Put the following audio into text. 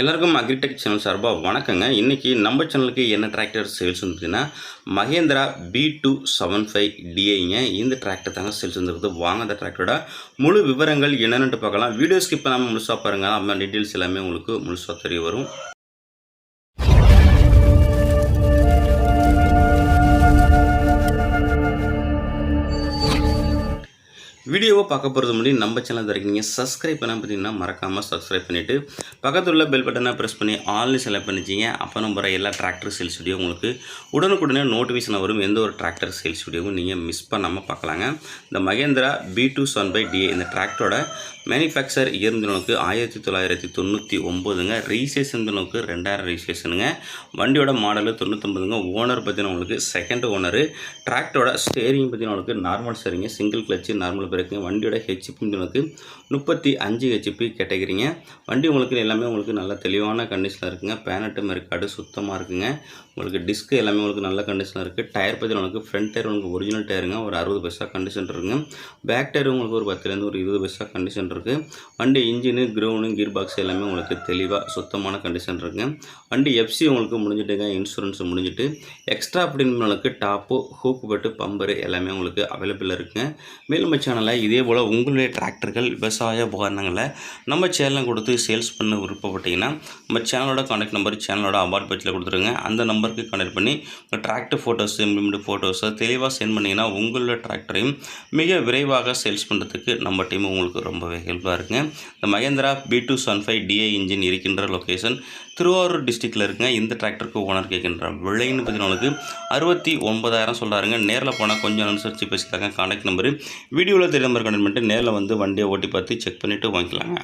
எல்லாருக்கும் agritech channel சார்பாக வணக்கங்க. இன்றைக்கி நம்ம சேனலுக்கு என்ன tractor sales வந்துருக்குன்னா Mahindra B two seven five டிஐங்க இந்த டிராக்டர் தாங்க சேல்ஸ் வந்துருக்குது வாங்க அந்த டிராக்டரோட முழு விவரங்கள் என்னென்னு பார்க்கலாம். வீடியோ ஸ்கிப் பண்ணாமல் முழுசாக பாருங்கள் அந்த டீட்டெயில்ஸ் எல்லாமே உங்களுக்கு முழுசாக தெரிய வரும். வீடியோவை பார்க்க போகிறது முன்னாடி நம்ம சேனல் இருக்கீங்க சப்ஸ்கிரைப் பண்ண பார்த்தீங்கன்னா மறக்காமல் சப்ஸ்கிரைப் பண்ணிவிட்டு பக்கத்தில் உள்ள பெல் பட்டனை ப்ரெஸ் பண்ணி ஆல்னு செலக்ட் பண்ணிச்சிங்க அப்போ நம்ம எல்லா டிராக்டர் சேல்ஸ் வீடியோ உங்களுக்கு உடனுக்குடனே நோட்டிஃபிகேஷன் வரும். எந்த ஒரு டிராக்டர் சேல்ஸ் வீடியோவும் நீங்கள் மிஸ் பண்ணாமல் பார்க்கலாங்க. இந்த Mahindra B two seven five DA இந்த டிராக்டரோட மேனுஃபேக்சர் இயந்திரனுக்கு ஆயிரத்தி தொள்ளாயிரத்தி தொண்ணூற்றி ஒம்போதுங்க ரிஜிஸ்ட்ரேஷன் ரெண்டாயிரம் ரிஜிஸ்ட்ரேஷனுங்க வண்டியோட மாடலு தொண்ணூத்தொம்பதுங்க ஓனர் பார்த்தீங்கன்னா உங்களுக்கு செகண்ட் ஓனரு டிராக்டரோட ஸ்டேரிங் பார்த்தீங்கன்னா உங்களுக்கு நார்மல் ஸ்டேரிங்க சிங்கிள் கிளச்சு நார்மல் பிரேக்குங்க வண்டியோட ஹெச்பி உங்களுக்கு முப்பத்தி அஞ்சு ஹெச்பி கேட்டகிரிங்க. வண்டி உங்களுக்கு எல்லாமே உங்களுக்கு நல்ல தெளிவான கண்டிஷனில் இருக்குங்க. பேனட்டு மெர்காடு சுத்தமாக இருக்குங்க. உங்களுக்கு டிஸ்க் எல்லாமே உங்களுக்கு நல்ல கண்டிஷனில் இருக்குது டயர் பற்றி உங்களுக்கு ஃப்ரண்ட் டயர் உங்களுக்கு ஒரிஜினல் டயருங்க ஒரு அறுபது பைசா கண்டிஷன் இருக்குங்க. பேக் டயர் உங்களுக்கு ஒரு பத்துலேருந்து ஒரு இருபது பைசா கண்டிஷன் இருக்குது வண்டி இன்ஜினு க்ரௌனு கீர் பாக்ஸ் எல்லாமே உங்களுக்கு தெளிவாக சுத்தமான கண்டிஷன் இருக்குங்க. வண்டி எஃப்சி உங்களுக்கு முடிஞ்சிட்டுங்க இன்சூரன்ஸ் முடிஞ்சிட்டு. எக்ஸ்ட்ரா அப்படின்னு உங்களுக்கு டாப்பு ஹூக் பட்டு பம்பரு எல்லாமே உங்களுக்கு அவைலபிள் இருக்குங்க. மேலும் நம்ம சேனலில் இதே போல் உங்களுடைய டிராக்டர்கள் விவசாய உபகரணங்களை நம்ம சேனலில் கொடுத்து சேல்ஸ் பண்ண விருப்பப்பட்டீங்கன்னா நம்ம சேனலோட கான்டாக்ட் நம்பர் சேனலோட அபார்ட் பேஜில் கொடுத்துருங்க. அந்த நம்பருக்கு கான்டாக்ட் பண்ணி உங்கள் டிராக்டர் ஃபோட்டோஸ் இம்ப்ளிமெண்ட் ஃபோட்டோஸை தெளிவாக சென்ட் பண்ணிங்கன்னா உங்களோட டிராக்டரையும் மிக விரைவாக சேல்ஸ் பண்ணுறதுக்கு நம்ம டீம் உங்களுக்கு ரொம்பவே ஹெல்ப்பாக இருக்குங்க. இந்த Mahindra B two seven five DA engine இருக்கின்ற லொக்கேஷன் திருவாரூர் டிஸ்ட்ரிக்டில் இருக்குங்க. இந்த டிராக்டருக்கு ஓனர் கேட்கின்ற விலைன்னு பார்த்தீங்கன்னா அறுபத்தி ஒன்பதாயிரம் சொல்கிறாருங்க நேரில் போனால் கொஞ்சம் அனுசரித்து பேசிக்கிறாங்க கான்டாக்ட் நம்பரு வீடியோவில் தெரியும் நம்பர் கனெக்ட் பண்ணிட்டு நேரில் வந்து வண்டியை ஓட்டி பார்த்து செக் பண்ணிவிட்டு வாங்கிக்கலாங்க.